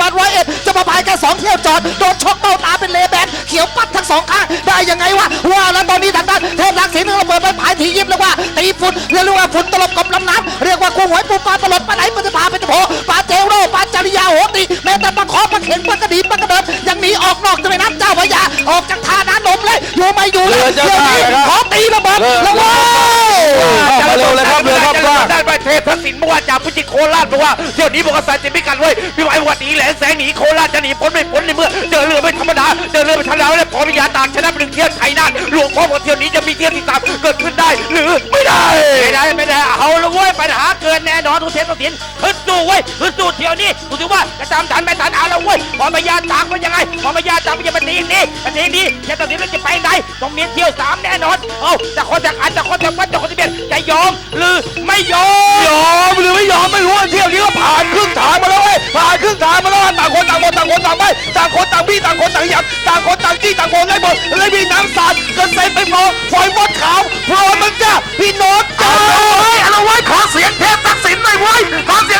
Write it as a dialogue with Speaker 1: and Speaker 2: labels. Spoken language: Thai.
Speaker 1: หวัดร้อยเอ็ดจะมาพายแค่สองเที่ยวจอดโดนชกเบ้าตาเป็นเลแบนเขียวปัดทั้งสองข้างได้ยังไงวะว่าแล้วตอนนี้ทางด้านเทพรักสินระเบิดไปผายทียิบเลยว่าตีฝุ่นเรียกว่าฝุ่นตลบกับลำน้ำเรียกว่าคู่หวยปูปลาตลบปลาไหลปลาจะพาไปจะโผปลาเจลโรปลาจริยาโหติแม้แต่ปลาขอปลาเข็งปลากระดีปลากระเดินยังหนีออกนอกจะไปน้ำเจ้าพระยาออกจากท่าน้ำนมเลยอยู่ไม่อยู่เลยเรือเจ้าเดี๋ยวนี้ท่าครับขอตีระเบิดเรือแล้วเว้ยเ
Speaker 2: ข้ามาเร็วเลยครับเรือครับ
Speaker 3: กว้างได้ไปเทพทักษิณเมื่อวานจากพิจิตรโคราชบอกว่าเที่ยวนี้บอกว่าสายเต็มพิกัดเว้ยพี่ไหววันนี้แหลงแสงหนีโคราชจะหนีพ้นไม่พ้นในเมื่อเดินเรือไม่ธรรมดาเดินเรือไม่ธรรมดาแล้วขออนุญาต่างชนะไปหนึ่งเที่ยวไทยน่านหลวงพ่อบอกเที่ยวนี้จะมีเที่ยวที่สามเกิดขึ้นได้หรือไม่
Speaker 2: ได้ไม่
Speaker 3: ได้ไม่ได้เอาละเว้ยปัญหาเกินแน่นอนทุเทปทุกสินฮึดสู้เว้ยฮึดสู้เที่ยวนี้กูถือว่าจะตามทันไม่ทันเอาละเว้ยพอมายาจากมันยังไงพอมายาจากมันจะมาตีนี่มาตีนี่แค่ตัดสินแล้วจะไปไหนต้องมีเที่ยวสามแน่นอนเอาแต่คนจากอันแต่คนจากวัดจากคนที่เป็นจะยอมหรือไม่ยอม ย
Speaker 2: อมหรือไม่ยอมไม่รู้เที่ยวนี้ก็ผ่านครึ่งทางมาแล้วเว้ยผ่านครึ่งทางมาแล้วต่างคนต่างคนต่างคนต่างไปต่างคนต่างพี่ต่างคนต่างหยับต่างคนต่างจี้ต่างคนไล่บอลไลยมีน้ำสาดกระเซ็นไปหมดฝอยวัดขาวพรอมันจ้าพี่โน้ตจ้าเอาไว้ขอเสียงเทพตักสิณหน่อยเว้ยขอเสียง